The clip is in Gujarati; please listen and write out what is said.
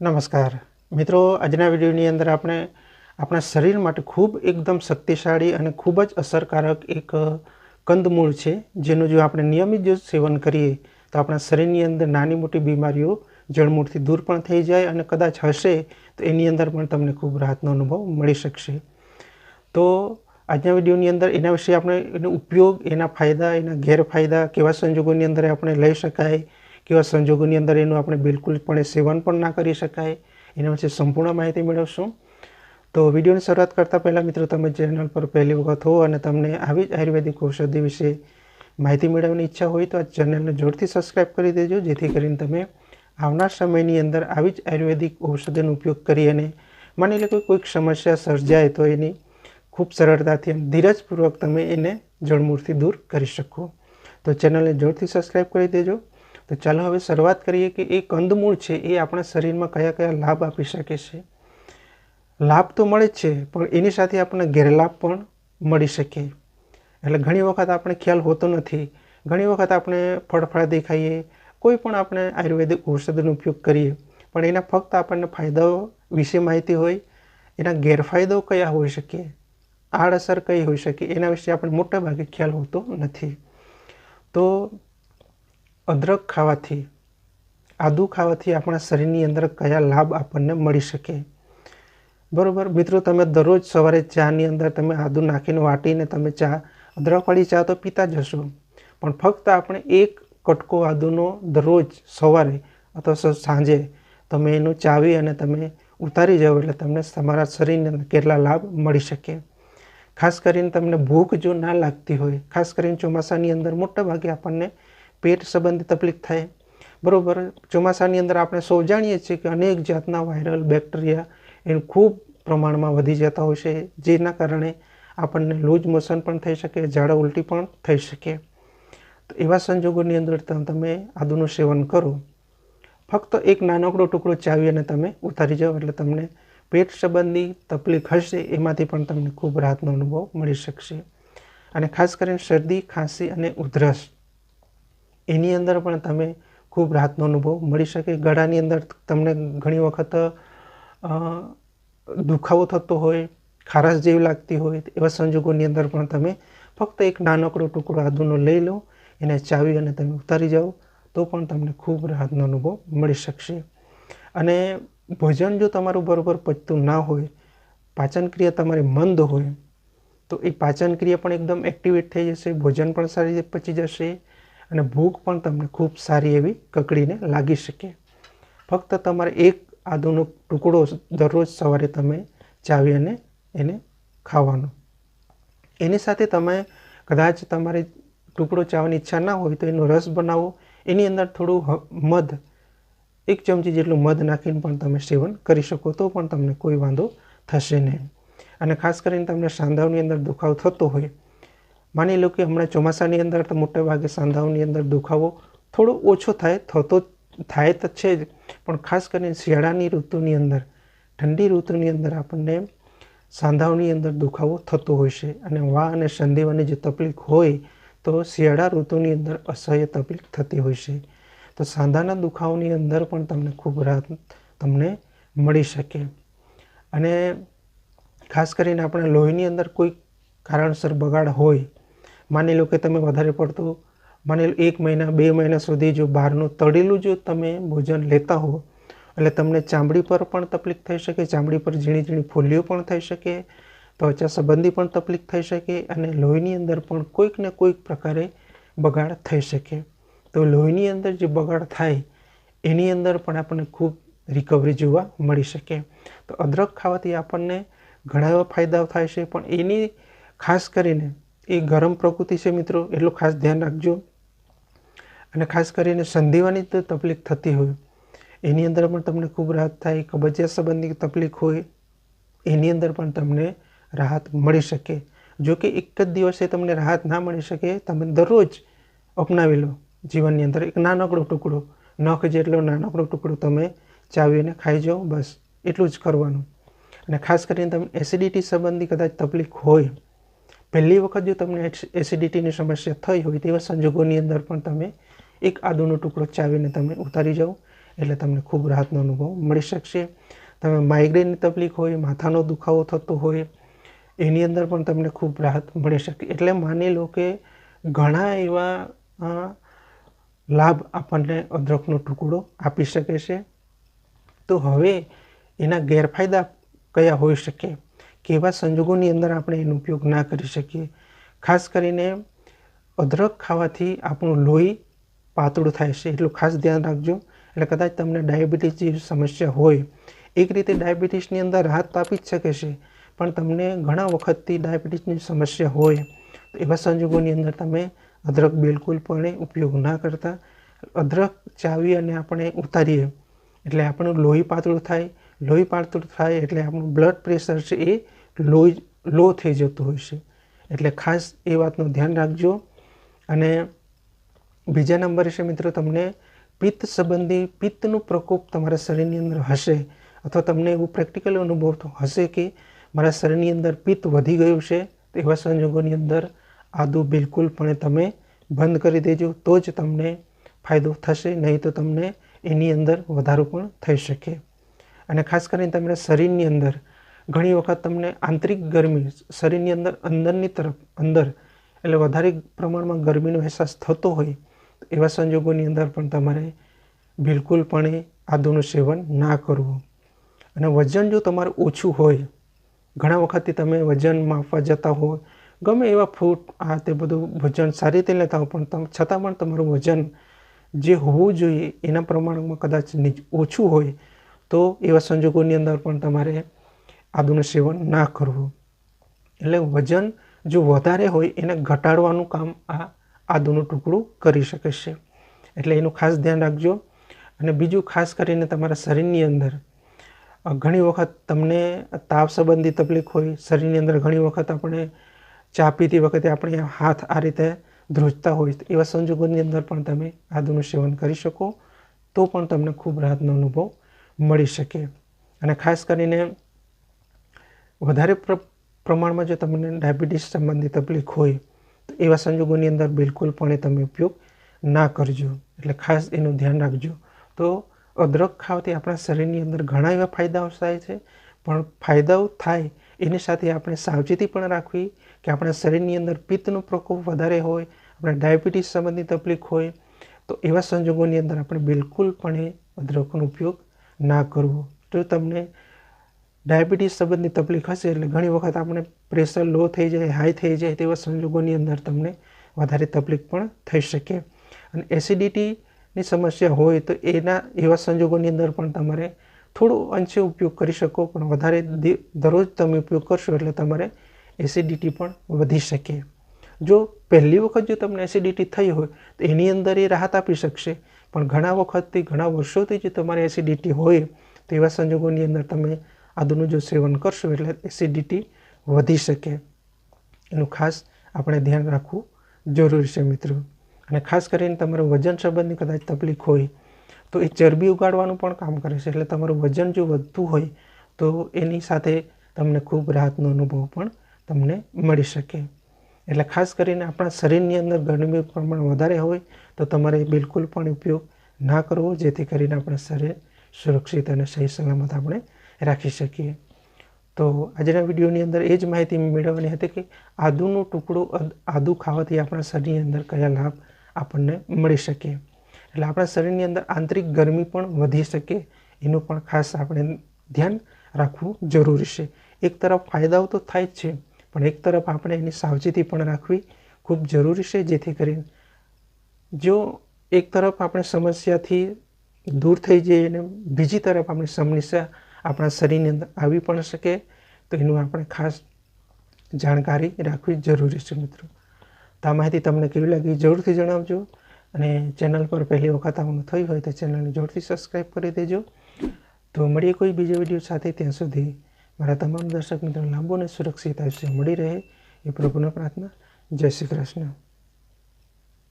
નમસ્કાર. મિત્રો, આજના વિડીયોની અંદર આપણે આપણા શરીર માટે ખૂબ એકદમ શક્તિશાળી અને ખૂબ જ અસરકારક એક કંદમૂળ છે, જેનું જો આપણે નિયમિત જો સેવન કરીએ, તો આપણા શરીરની અંદર નાની મોટી બીમારીઓ જળમૂળથી દૂર પણ થઈ જાય અને કદાચ હશે, તો એની અંદર પણ તમને ખૂબ રાહતનો અનુભવ મળી શકશે. તો આજના વિડીયોની અંદર એના વિશે આપણે એનો ઉપયોગ, એના ફાયદા, એના ગેરફાયદા કેવા સંજોગોની અંદર આપણે લઈ શકાય કેવા સંજોગોની અંદર એનું આપણે બિલકુલપણે સેવન પણ ના કરી શકાય, એના વિશે સંપૂર્ણ માહિતી મેળવશું. તો વિડીયોની શરૂઆત કરતાં પહેલાં મિત્રો, તમે ચેનલ પર પહેલી વખત હો અને તમને આવી જ આયુર્વેદિક ઔષધિ વિશે માહિતી મેળવવાની ઈચ્છા હોય તો આ ચેનલને જોરથી સબસ્ક્રાઈબ કરી દેજો, જેથી કરીને તમે આવનાર સમયની અંદર આવી જ આયુર્વેદિક ઔષધિનો ઉપયોગ કરી અને માની લો કે કોઈક સમસ્યા સર્જાય તો એની ખૂબ સરળતાથી અને ધીરજપૂર્વક તમે એને જળમૂળથી દૂર કરી શકો. તો ચેનલને જોરથી સબસ્ક્રાઈબ કરી દેજો. તો ચાલો હવે શરૂઆત કરીએ કે એ કંદમૂળ છે, એ આપણા શરીરમાં કયા કયા લાભ આપી શકે છે? લાભ તો મળે જ છે, પણ એની સાથે આપણને ગેરલાભ પણ મળી શકે. એટલે ઘણી વખત આપણે ખ્યાલ હોતો નથી, ઘણી વખત આપણે ફળફળ દેખાઈએ, કોઈ પણ આપણે આયુર્વેદિક ઔષધનો ઉપયોગ કરીએ, પણ એના ફક્ત આપણને ફાયદાઓ વિશે માહિતી હોય, એના ગેરફાયદાઓ કયા હોઈ શકે, આડઅસર કઈ હોઈ શકે, એના વિશે આપણે મોટા ભાગે ખ્યાલ હોતો નથી. તો અદરક ખાવાથી, આદુ ખાવાથી આપણા શરીરની અંદર કયા લાભ આપણને મળી શકે? બરાબર, મિત્રો, તમે દરરોજ સવારે ચાની અંદર તમે આદુ નાખીને વાટીને તમે ચા, અદરકવાળી ચા તો પીતા જ હશો. પણ ફક્ત આપણે એક કટકો આદુનો દરરોજ સવારે અથવા સાંજે તમે એનું ચાવી અને તમે ઉતારી જાઓ એટલે તમને તમારા શરીરને કેટલા લાભ મળી શકે. ખાસ કરીને તમને ભૂખ જો ના લાગતી હોય, ખાસ કરીને ચોમાસાની અંદર મોટાભાગે આપણને પેટ સંબંધી તકલીફ થાય. બરાબર? ચોમાસાની અંદર આપણે સૌ જાણીએ છીએ કે અનેક જાતના વાયરલ બેક્ટેરિયા એનું ખૂબ પ્રમાણમાં વધી જતા હોય છે, જેના કારણે આપણને લૂઝ મોશન પણ થઈ શકે, ઝાડા ઉલટી પણ થઈ શકે. તો એવા સંજોગોની અંદર તમે આદુનું સેવન કરો. ફક્ત એક નાનકડો ટુકડો ચાવી અને તમે ઉતારી જાઓ, એટલે તમને પેટ સંબંધી તકલીફ હશે, એમાંથી પણ તમને ખૂબ રાહતનો અનુભવ મળી શકશે. અને ખાસ કરીને શરદી, ખાંસી અને ઉધરસ એની અંદર પણ તમે ખૂબ રાહતનો અનુભવ મળી શકે. ગળાની અંદર તમને ઘણી વખત દુખાવો થતો હોય ખારસ જેવી લાગતી હોય, એવા સંજોગોની અંદર પણ તમે ફક્ત એક નાનકડો ટુકડો આદુનો લઈ લો, એને ચાવી અને તમે ઉતારી જાઓ, તો પણ તમને ખૂબ રાહતનો અનુભવ મળી શકશે. અને ભોજન જો તમારું બરાબર પચતું ના હોય, પાચન ક્રિયા તમારી મંદ હોય, તો એ પાચન ક્રિયા પણ એકદમ એક્ટિવેટ થઈ જશે, ભોજન પણ સારી રીતે પચી જશે અને ભૂખ પણ તમને ખૂબ સારી એવી કકડીને લાગી શકે. ફક્ત તમારે એક આદુનો ટુકડો દરરોજ સવારે તમે ચાવી અને એને ખાવાનો. એની સાથે તમે કદાચ તમારે ટુકડો ચાવવાની ઈચ્છા ના હોય તો એનો રસ બનાવો. એની અંદર થોડું મધ, એક ચમચી જેટલું મધ નાખીને પણ તમે સેવન કરી શકો તો પણ તમને કોઈ વાંધો થશે નહીં. અને ખાસ કરીને તમને સાંધાઓની અંદર દુખાવો થતો હોય માની લો કે હમણાં ચોમાસાની અંદર તો મોટા ભાગે સાંધાઓની અંદર દુખાવો થોડો ઓછો થાય, થતો થાય તો છે જ. પણ ખાસ કરીને શિયાળાની ઋતુની અંદર, ઠંડી ઋતુની અંદર આપણને સાંધાઓની અંદર દુખાવો થતો હોય છે. અને વા અને સંધિવાની જે તકલીફ હોય તો શિયાળા ઋતુની અંદર અસહ્ય તકલીફ થતી હોય છે. તો સાંધાના દુખાવાની અંદર પણ તમને ખૂબ રાહત તમને મળી શકે. અને ખાસ કરીને આપણે લોહીની અંદર કોઈ કારણસર બગાડ હોય માની લો કે તમે વધારે પડતું, માની લો એક મહિના, બે મહિના સુધી જો બહારનું તળેલું જો તમે ભોજન લેતા હો, એટલે તમને ચામડી પર પણ તકલીફ થઈ શકે, ચામડી પર ઝીણી ઝીણી ફોલ્લીઓ પણ થઈ શકે, ત્વચા સંબંધી પણ તકલીફ થઈ શકે અને લોહીની અંદર પણ કોઈક ને કોઈક પ્રકારે બગાડ થઈ શકે. તો લોહીની અંદર જે બગાડ થાય, એની અંદર પણ આપણને ખૂબ રિકવરી જોવા મળી શકે. તો અદરક ખાવાથી આપણને ઘણા એવા ફાયદાઓ થાય છે, પણ એની ખાસ કરીને એ ગરમ પ્રકૃતિ છે મિત્રો, એટલું ખાસ ધ્યાન રાખજો. અને ખાસ કરીને સંધિવાની તો તકલીફ થતી હોય. એની અંદર પણ તમને ખૂબ રાહત થાય કબજિયાત સંબંધી તકલીફ હોય, એની અંદર પણ તમને રાહત મળી શકે. જો કે એક જ દિવસે તમને રાહત ના મળી શકે, તમે દરરોજ અપનાવી લો જીવનની અંદર એક નાનકડો ટુકડો. નખ જેટલો નાનકડો ટુકડો તમે ચાવીને ખાઈ જાઓ, બસ એટલું જ કરવાનું. અને ખાસ કરીને તમે એસિડિટી સંબંધી કદાચ તકલીફ હોય પહેલી વખત જો તમને એસિડિટીની સમસ્યા થઈ હોય તેવા સંજોગોની અંદર પણ તમે એક આદુનો ટુકડો ચાવીને તમે ઉતારી જાઓ. એટલે તમને ખૂબ રાહતનો અનુભવ મળી શકશે. તમે માઇગ્રેનની તકલીફ હોય, માથાનો દુખાવો થતો હોય, એની અંદર પણ તમને ખૂબ રાહત મળી શકે. એટલે માની લો કે ઘણા એવા લાભ આપણને અદરકનો ટુકડો આપી શકે છે. તો હવે એના ગેરફાયદા કયા હોઈ શકે? કેવા સંજોગોની અંદર આપણે એનો ઉપયોગ ના કરી શકીએ. ખાસ કરીને અદરક ખાવાથી આપણું લોહી પાતળું થાય છે, એટલું ખાસ ધ્યાન રાખજો. એટલે કદાચ તમને ડાયાબિટીસ જેવી સમસ્યા હોય. એક રીતે ડાયાબિટીસની અંદર રાહત આપી જ શકે છે, પણ તમને ઘણા વખતથી ડાયાબિટીસની સમસ્યા હોય, તો એવા સંજોગોની અંદર તમે અદરક બિલકુલ પણ ઉપયોગ ના કરતા. અદરક ચાવી અને આપણે ઉતારીએ, એટલે આપણું લોહી પાતળું થાય. લોહી પાતળું થાય એટલે આપણું બ્લડ પ્રેશર છે એ લોહી લો થઈ જતું હોય છે. એટલે ખાસ એ વાતનું ધ્યાન રાખજો. અને બીજા નંબરે છે મિત્રો તમને પિત્ત સંબંધી, પિત્તનું પ્રકોપ તમારા શરીરની અંદર હશે અથવા તમને એવું પ્રેક્ટિકલ અનુભવ હશે કે મારા શરીરની અંદર પિત્ત વધી ગયું છે, તો એવા સંજોગોની અંદર આદુ બિલકુલ પણ તમે બંધ કરી દેજો, તો જ તમને ફાયદો થશે, નહીં તો તમને એની અંદર વધારો પણ થઈ શકે. અને ખાસ કરીને તમારા શરીરની અંદર ઘણી વખત તમને આંતરિક ગરમી શરીરની અંદર, અંદરની તરફ, અંદર, એટલે વધારે પ્રમાણમાં ગરમીનો અહેસાસ થતો હોય એવા સંજોગોની અંદર પણ તમારે બિલકુલપણે આદુનું સેવન ના કરવું. અને વજન જો તમારું ઓછું હોય, ઘણા વખતથી તમે વજન માપવા જતા હોય ગમે એવા ફ્રૂટ આ તે બધું વજન સારી રીતે લેતા હોય પણ છતાં પણ તમારું વજન જે હોવું જોઈએ એના પ્રમાણમાં કદાચ ઓછું હોય, તો એવા સંજોગોની અંદર પણ તમારે આદુનું સેવન ના કરવું. એટલે વજન જો વધારે હોય, એને ઘટાડવાનું કામ આ આદુનું ટુકડું કરી શકે છે. એટલે એનું ખાસ ધ્યાન રાખજો. અને બીજું ખાસ કરીને તમારા શરીરની અંદર ઘણી વખત તમને તાવ સંબંધી તકલીફ હોય, શરીરની અંદર ઘણી વખત આપણે ચા પીતી વખતે આપણે હાથ આ રીતે ધ્રુજતા હોય, એવા સંજોગોની અંદર પણ તમે આદુનું સેવન કરી શકો, તો પણ તમને ખૂબ રાહતનો અનુભવ મળી શકે. અને ખાસ કરીને વધારે પ્ર- પ્રમાણમાં જો તમને ડાયાબિટીસ સંબંધી તકલીફ હોય, તો એવા સંજોગોની અંદર બિલકુલ પણ તમે ઉપયોગ ના કરજો. એટલે ખાસ એનું ધ્યાન રાખજો. તો અદરક ખાવાથી આપણા શરીરની અંદર ઘણા એવા ફાયદાઓ થાય છે, પણ ફાયદાઓ થાય એની સાથે આપણે સાવચેતી પણ રાખવી કે આપણા શરીરની અંદર પિત્તનો પ્રકોપ વધારે હોય, આપણે ડાયાબિટીસ સંબંધી તકલીફ હોય, તો એવા સંજોગોની અંદર આપણે બિલકુલ પણ અદરકનો ઉપયોગ ના કરવો. જો તમને ડાયાબિટીસ સંબંધની તકલીફ હશે એટલે ઘણી વખત આપણે પ્રેશર લો થઈ જાય હાઈ થઈ જાય તેવા સંજોગોની અંદર તમને વધારે તકલીફ પણ થઈ શકે. અને એસિડિટીની સમસ્યા હોય તો એના એવા સંજોગોની અંદર પણ તમારે થોડો અંશે ઉપયોગ કરી શકો, પણ વધારે દરરોજ તમે ઉપયોગ કરશો એટલે તમારે એસિડિટી પણ વધી શકે. જો પહેલી વખત જો તમને એસિડિટી થઈ હોય તો એની અંદર એ રાહત આપી શકશે, પણ ઘણા વખતથી ઘણા વર્ષોથી જો તમારે એસિડિટી હોય તો એવા સંજોગોની અંદર તમે આદુનું જો સેવન કરશું એટલે એસિડિટી વધી શકે. એનું ખાસ આપણે ધ્યાન રાખવું જરૂરી છે મિત્રો. અને ખાસ કરીને તમારું વજન સંબંધની કદાચ તકલીફ હોય, તો એ ચરબી ઉગાડવાનું પણ કામ કરે છે. એટલે તમારું વજન જો વધતું હોય, તો એની સાથે તમને ખૂબ રાહતનો અનુભવ પણ તમને મળી શકે. એટલે ખાસ કરીને આપણા શરીરની અંદર ગરમી પ્રમાણ વધારે હોય, તો તમારે બિલકુલ પણ ઉપયોગ ના કરવો, જેથી કરીને આપણા શરીર સુરક્ષિત અને સહી સલામત આપણે રાખી શકીએ. તો આજના વિડીયોની અંદર એ જ માહિતી મેળવવાની હતી કે આદુનો ટુકડો આદુ ખાવાથી આપણા શરીરની અંદર કયા લાભ આપણને મળી શકે? એટલે આપણા શરીરની અંદર આંતરિક ગરમી પણ વધી શકે. એનું પણ ખાસ આપણે ધ્યાન રાખવું જરૂરી છે. એક તરફ ફાયદાઓ તો થાય જ છે, પણ એક તરફ આપણે એની સાવચેતી પણ રાખવી ખૂબ જરૂરી છે, જેથી કરીને જો એક તરફ આપણે સમસ્યાથી દૂર થઈ જઈએ અને બીજી તરફ આપણી સમસ્યા આપણા શરીરની અંદર આવી પણ શકે, તો એનું આપણે ખાસ જાણકારી રાખવી જરૂરી છે મિત્રો. તો આ માહિતી તમને કેવી લાગી જરૂરથી જણાવજો અને ચેનલ પર પહેલી વખત આવવાનું થયું હોય તો ચેનલને જોરથી સબસ્ક્રાઈબ કરી દેજો. તો મળીએ કોઈ બીજા વીડિયો સાથે, ત્યાં સુધી મારા તમામ દર્શક મિત્રો લાંબો અને સુરક્ષિત આયુષ્ય મળી રહે. એ પ્રભુના પ્રાર્થના. જય શ્રી કૃષ્ણ.